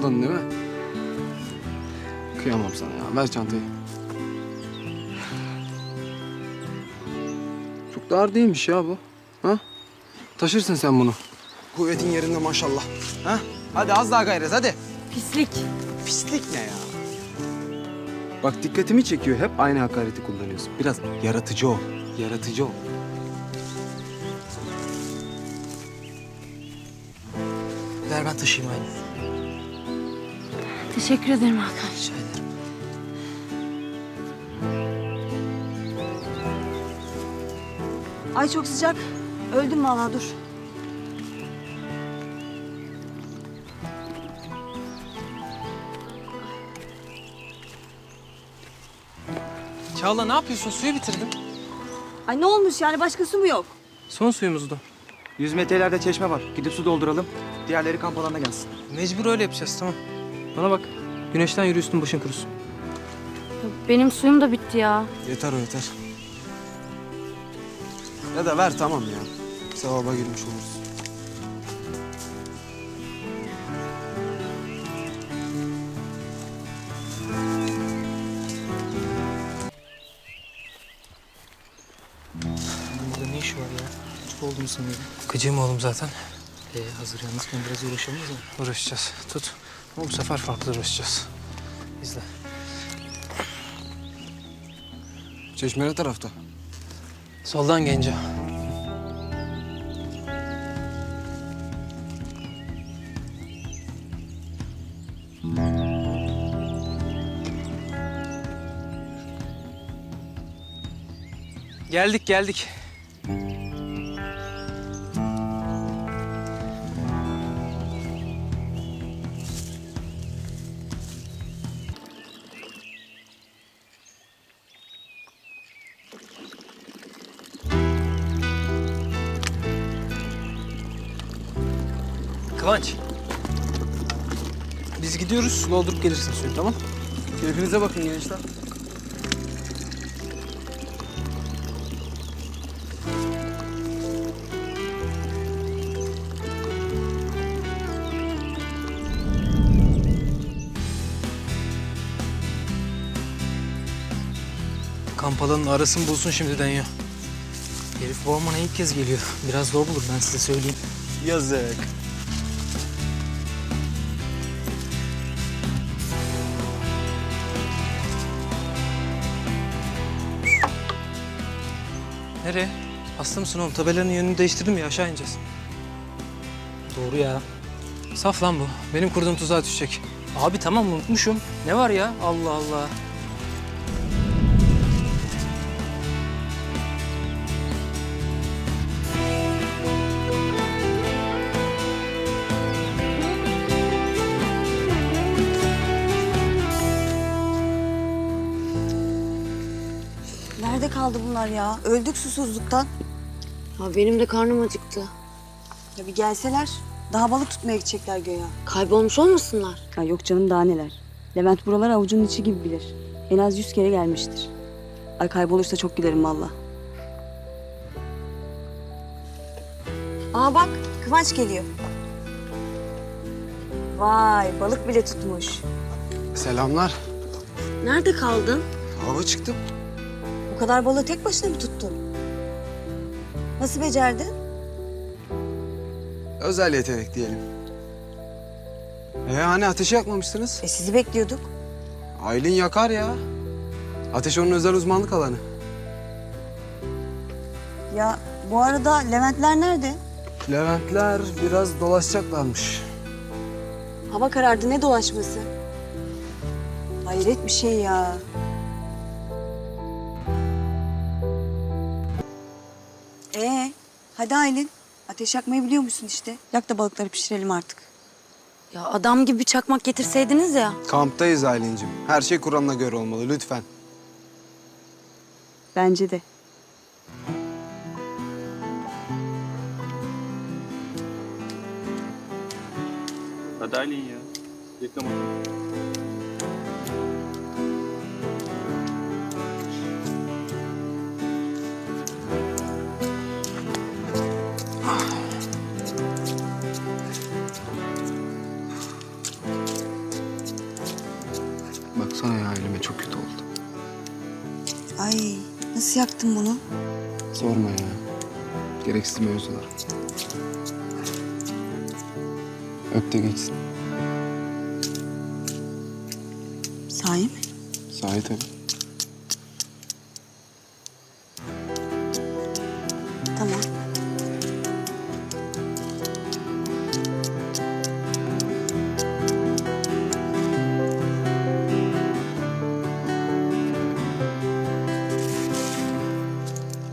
Yoruldun değil mi? Kıyamam sana ya. Ver çantayı. Çok da ağır değilmiş ya bu. Ha? Taşırsın sen bunu. Kuvvetin yerinde maşallah. Ha? Hadi az daha gayret hadi. Pislik. Pislik ne ya? Bak dikkatimi çekiyor. Hep aynı hakareti kullanıyorsun. Biraz yaratıcı ol. Yaratıcı ol. Ver ben taşıyayım aynı. Teşekkür ederim Hakan. Rica ederim. Ay çok sıcak. Öldüm vallahi dur. Çağla ne yapıyorsun? Suyu bitirdim. Ay ne olmuş yani başka su mu yok? Son suyumuzdu. 100 metre ileride çeşme var. Gidip su dolduralım. Diğerleri kamp alanına gelsin. Mecbur öyle yapacağız tamam. Bana bak. Güneşten yürü üstün başın kurusun. Benim suyum da bitti ya. Yeter o yeter. Ya da ver tamam ya. Sevaba girmiş oluruz. Burada ne işi var ya? Küçük olduğumu sanıyorum. Gıcığım oğlum zaten. Ee, hazır yalnızken biraz uğraşamayız mı? Uğraşacağız. Tut. Ama bu sefer farklı uğraşacağız. İzle. Çeşme ne tarafta? Soldan Genco. Geldik geldik. Su doldurup gelirsin suyu tamam? Keyfinize bakın gençler. Kamp alanının arasını bulsun şimdiden ya. Herif bu ormana ilk kez geliyor. Biraz zor bulur ben size söyleyeyim. Yazık. Nereye? Hasta mısın oğlum? Tabelanın yönünü değiştirdim ya aşağı ineceğiz. Doğru ya. Saf lan bu. Benim kurduğum tuzağa düşecek. Abi tamam unutmuşum. Ne var ya? Allah Allah. Bunlar ya? Öldük susuzluktan. Ya benim de karnım acıktı. Ya bir gelseler. Daha balık tutmaya gidecekler göya. Kaybolmuş olmasınlar? Ya yok canım daha neler. Levent buraları avucunun içi gibi bilir. En az yüz kere gelmiştir. Ay kaybolursa çok gülerim valla. Aa bak Kıvanç geliyor. Vay balık bile tutmuş. Selamlar. Nerede kaldın? Hava çıktım. Kadar balığı tek başına mı tuttun? Nasıl becerdin? Özel yetenek diyelim. Ee hani ateşi yakmamışsınız? E sizi bekliyorduk. Aylin yakar ya. Ateş onun özel uzmanlık alanı. Ya bu arada Leventler nerede? Leventler biraz dolaşacaklarmış. Hava karardı ne dolaşması? Hayret bir şey ya. Ee, hadi Aylin. Ateş yakmayı biliyor musun işte? Yak da balıkları pişirelim artık. Ya adam gibi bir çakmak getirseydiniz ya. Kamptayız Aylin'cim. Her şey Kur'an'a göre olmalı lütfen. Bence de. Hadi Aylin ya. Yakamadım. Nasıl yaktın bunu? Sorma ya. Gereksiz mevzular. Öp de geçsin. Sahi mi? Sahi tabii.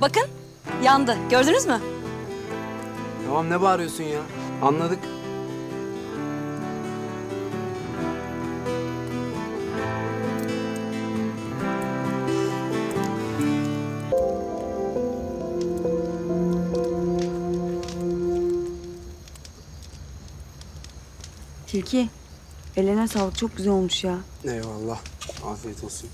Bakın yandı. Gördünüz mü? Tamam ne bağırıyorsun ya? Anladık. Tilki. Ellerine sağlık. Çok güzel olmuş ya. Eyvallah. Afiyet olsun.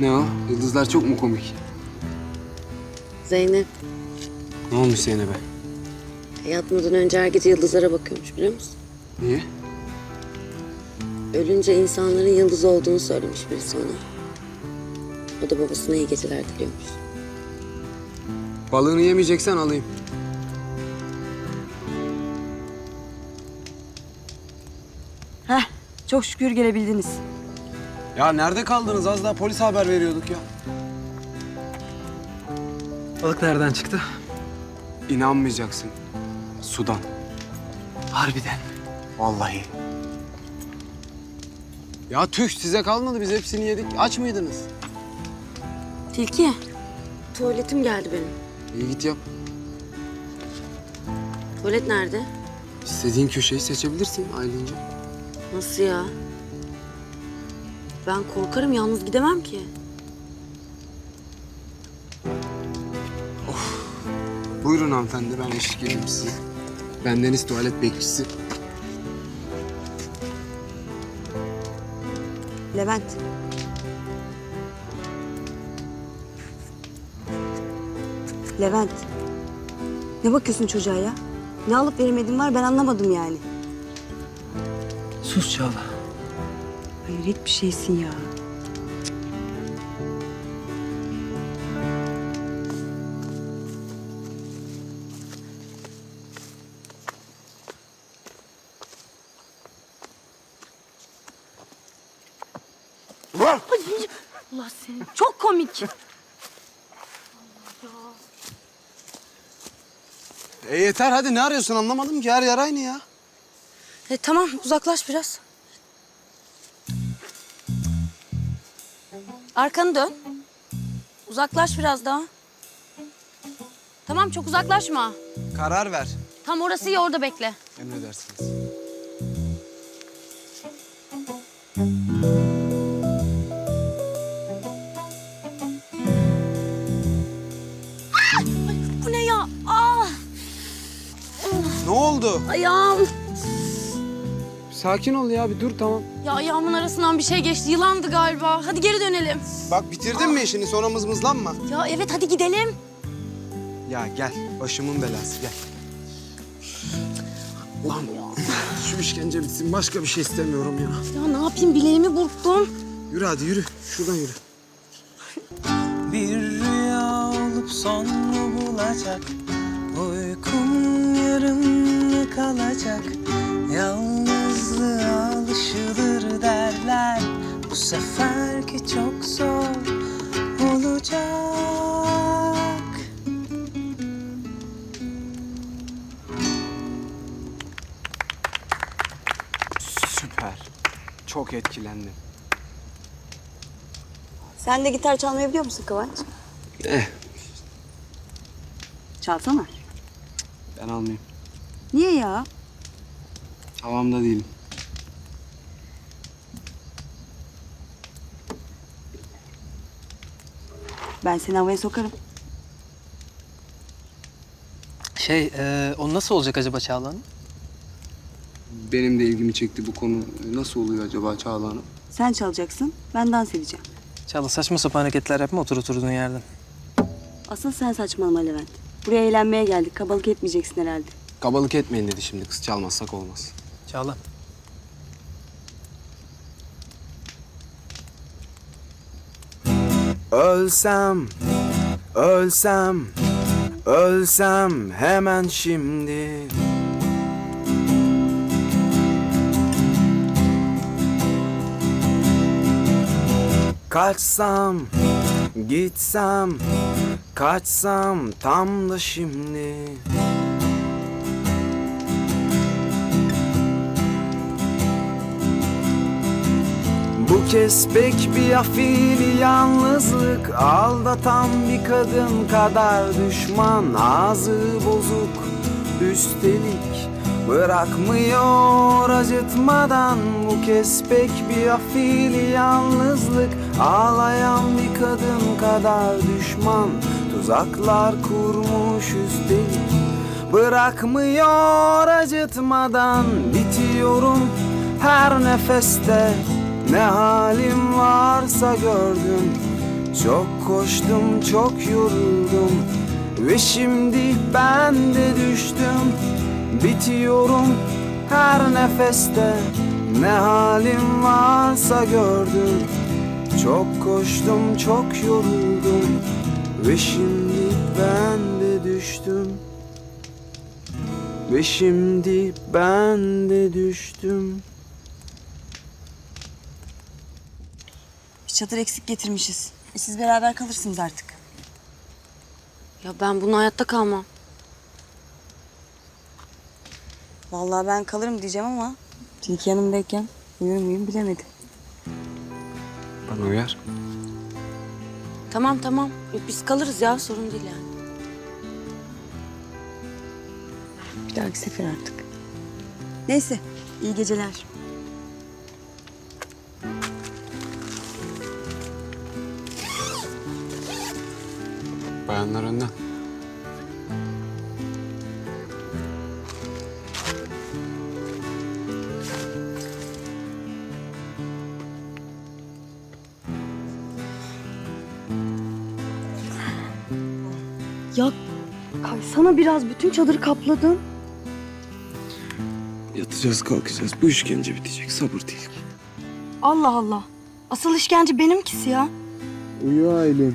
Ne o? Yıldızlar çok mu komik? Zeynep Ne olmuş Zeynep'e? yatmadan önce her gece yıldızlara bakıyormuş biliyor musun? Niye? Ölünce insanların yıldız olduğunu söylemiş birisi ona. O da babasına iyi geceler diliyormuş. Balığını yemeyeceksen alayım. Heh. Çok şükür gelebildiniz. Ya nerede kaldınız? Az daha polis haber veriyorduk ya. Balık nereden çıktı? İnanmayacaksın. Sudan. Harbiden. Vallahi. Ya tüh size kalmadı. Biz hepsini yedik. Aç mıydınız? Tilki. Tuvaletim geldi benim. İyi git yap. Tuvalet nerede? İstediğin köşeyi seçebilirsin Aylin'ciğim. Nasıl ya? Ben korkarım yalnız gidemem ki. Buyurun hanımefendi. Ben eşlik edeyim size. Bendeniz tuvalet bekçisi. Levent. Levent. Ne bakıyorsun çocuğa ya? Ne alıp veremediğin var ben anlamadım yani. Sus Çağla. Hayret bir şeysin ya. Allah seni. Çok komik. E yeter hadi ne arıyorsun anlamadım ki her yer aynı ya. E, tamam uzaklaş biraz. Arkanı dön. Uzaklaş biraz daha. Tamam çok uzaklaşma. Karar ver. Tam orası iyi orada bekle. Emredersiniz. Bu ne ya? Ah Ne oldu? ayağım. Sakin ol ya bir dur tamam. Ya ayağımın arasından bir şey geçti. Yılandı galiba. Hadi geri dönelim. Bak bitirdin mi işini sonra mızmızlanma. Ya evet hadi gidelim. Ya gel başımın belası gel. Lan şu işkence bitsin başka bir şey istemiyorum ya. Ya ne yapayım bileğimi burktum. Yürü hadi yürü. Şuradan yürü. Bir rüya olup sonunu bulacak Uykum yarım kalacak Yalnızlığa alışılır derler Bu seferki çok zor olacak Süper. Çok etkilendim. Sen de gitar çalmayı biliyor musun Kıvanç? Eh Çalsana. ben almayayım. Niye ya? Havamda değilim. Ben seni havaya sokarım. Şey, e, o nasıl olacak acaba Çağla'nın? benim de ilgimi çekti bu konu. Nasıl oluyor acaba Çağla Hanım? Sen çalacaksın, ben dans edeceğim. Çağla saçma sapan hareketler yapma otur oturduğun yerden. Asıl sen saçmalama Levent. Buraya eğlenmeye geldik. Kabalık etmeyeceksin herhalde. Kabalık etmeyin dedi şimdi kız. Çalmazsak olmaz. Çağla. Ölsem, ölsem, ölsem hemen şimdi. Kaçsam, gitsem, kaçsam tam da şimdi. Bu kez pek bir afili yalnızlık Aldatan bir kadın kadar düşman Ağzı bozuk. Üstelik Bırakmıyor acıtmadan Bu kez pek bir afili yalnızlık Ağlayan bir kadın kadar düşman. Tuzaklar kurmuş üstelik Bırakmıyor acıtmadan Bitiyorum her nefeste ne halim varsa gördüm. Çok koştum çok yoruldum. Ve şimdi ben de düştüm. Bitiyorum her nefeste. Ne halim varsa gördüm. Çok koştum çok yoruldum. Ve şimdi ben de düştüm. Ve şimdi ben de düştüm çadır eksik getirmişiz. E siz beraber kalırsınız artık. Ya ben bunu hayatta kalmam. Vallahi ben kalırım diyeceğim ama Tilki yanımdayken uyur muyum bilemedim. Bana uyar. Tamam tamam. Biz kalırız ya sorun değil yani. Bir dahaki sefer artık. Neyse, iyi geceler. Bayanlar önden. Ya kaysana biraz, bütün çadırı kapladın. Yatacağız kalkacağız. Bu işkence bitecek. Sabır değil. Allah Allah. Asıl işkence benimkisi ya. Uyu Aylin.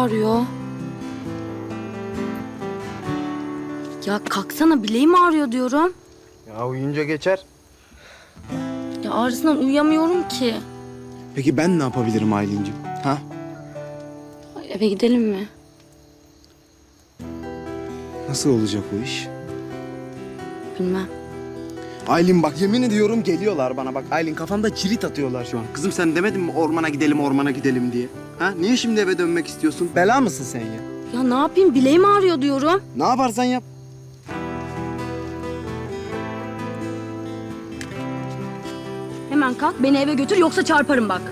Ağrıyor. Ya kalksana bileğim ağrıyor diyorum. Ya uyuyunca geçer. Ya ağrısından uyuyamıyorum ki. Peki ben ne yapabilirim Aylin'cim? Ha? Eve gidelim mi? Nasıl olacak o iş? Bilmem. Aylin bak yemin ediyorum geliyorlar bana bak. Aylin kafamda kilit atıyorlar şu an. Kızım sen demedin mi ormana gidelim ormana gidelim diye? Ha? Niye şimdi eve dönmek istiyorsun? Bela mısın sen ya? Ya ne yapayım bileğim ağrıyor diyorum. Ne yaparsan yap. Hemen kalk beni eve götür yoksa çarparım bak.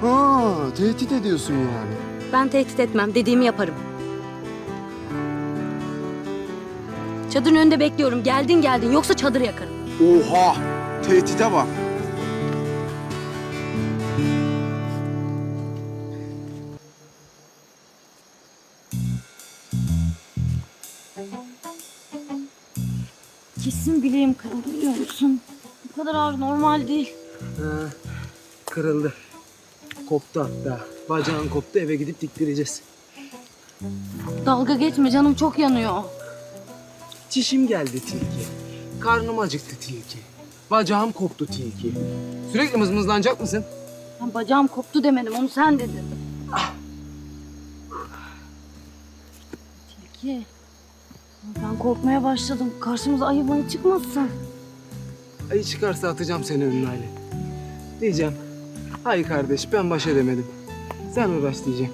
Ha, tehdit ediyorsun yani. Ben tehdit etmem dediğimi yaparım. Çadırın önünde bekliyorum. Geldin geldin yoksa çadırı yakarım. Oha! Tehdide bak. Kesin bileğim kırıldı biliyor musun? Bu kadar ağır normal değil. Kırıldı. Koptu hatta. Bacağın koptu eve gidip diktireceğiz. Dalga geçme canım çok yanıyor. Çişim geldi tilki. Karnım acıktı tilki. Bacağım koptu tilki. Sürekli mızmızlanacak mısın? Ben bacağım koptu demedim onu sen dedin. Tilki. Ben korkmaya başladım. Karşımıza ayı mayı çıkmasın. Ayı çıkarsa atacağım seni önüne Ali. Diyeceğim. Hay kardeş ben baş edemedim. Sen uğraş diyeceğim.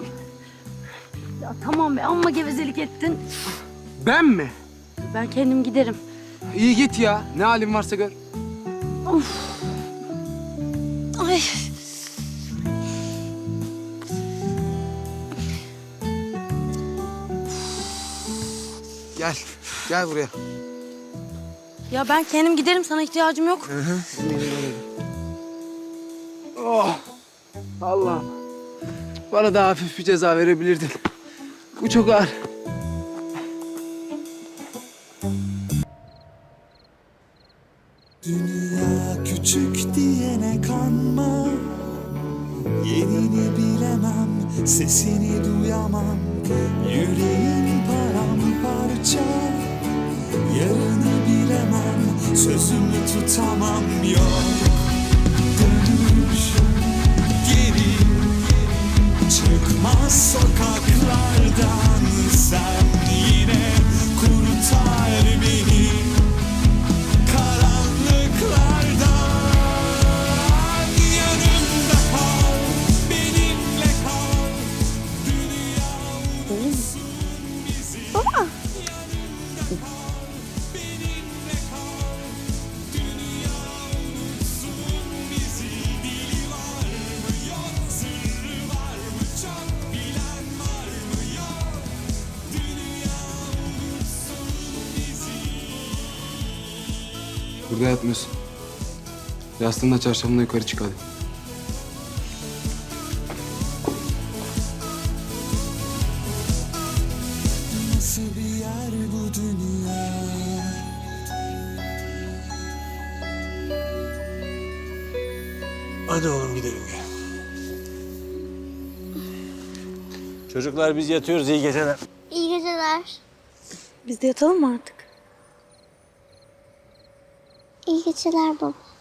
Ya tamam be amma gevezelik ettin. Ben mi? Ben kendim giderim. İyi git ya. Ne halin varsa gör. Ay. Gel. Gel buraya. Ya ben kendim giderim sana ihtiyacım yok. Oh. Allah'ım. Bana daha hafif bir ceza verebilirdin. Bu çok ağır. Burada yatmıyorsun. Yastığınla çarşafınla yukarı çık hadi. Nasıl bir yer bu dünya? Hadi oğlum gidelim gel. Çocuklar biz yatıyoruz iyi geceler. İyi geceler. Biz de yatalım mı artık? İyi geceler baba. İyi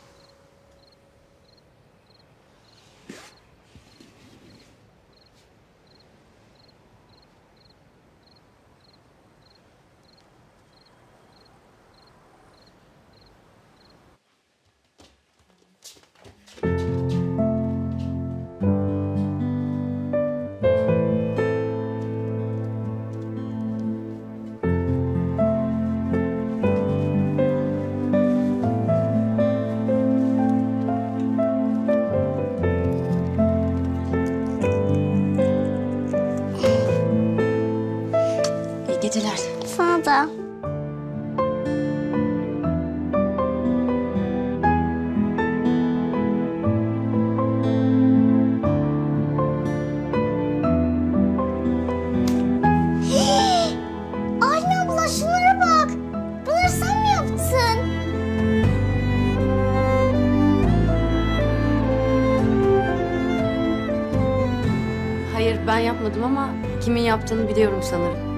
yaptığını biliyorum sanırım.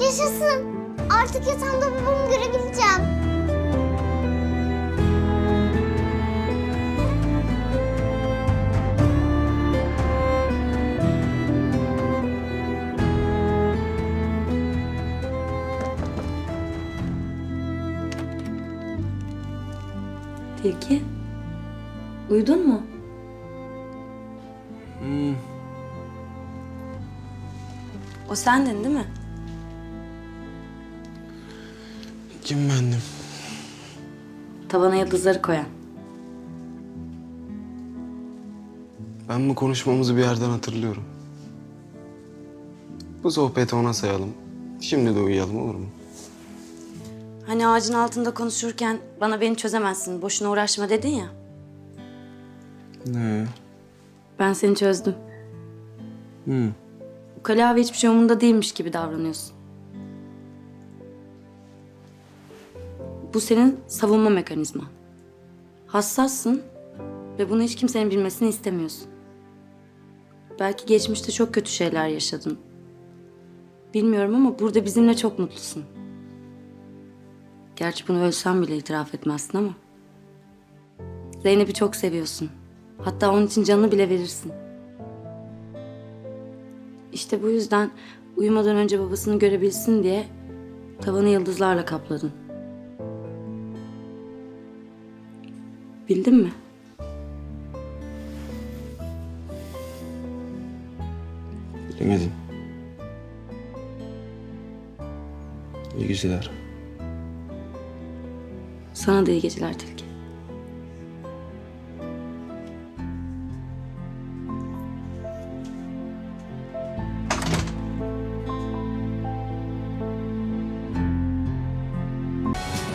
Yaşasın. Artık yatağımda babamı görebileceğim. Tilki. Uyudun mu? O sendin değil mi? Kim bendim? Tavana yıldızları koyan. Ben bu konuşmamızı bir yerden hatırlıyorum. Bu sohbeti ona sayalım. Şimdi de uyuyalım olur mu? Hani ağacın altında konuşurken bana beni çözemezsin, boşuna uğraşma dedin ya. Ne? Ben seni çözdüm. Hı. Ukala ve hiçbir şey umurunda değilmiş gibi davranıyorsun. Bu senin savunma mekanizman. Hassassın ve bunu hiç kimsenin bilmesini istemiyorsun. Belki geçmişte çok kötü şeyler yaşadın. Bilmiyorum ama burada bizimle çok mutlusun. Gerçi bunu ölsen bile itiraf etmezsin ama. Zeynep'i çok seviyorsun. Hatta onun için canını bile verirsin. İşte bu yüzden uyumadan önce babasını görebilsin diye tavanı yıldızlarla kapladın. Bildin mi? Bilemedim. İyi geceler. Sana da iyi geceler Tilki.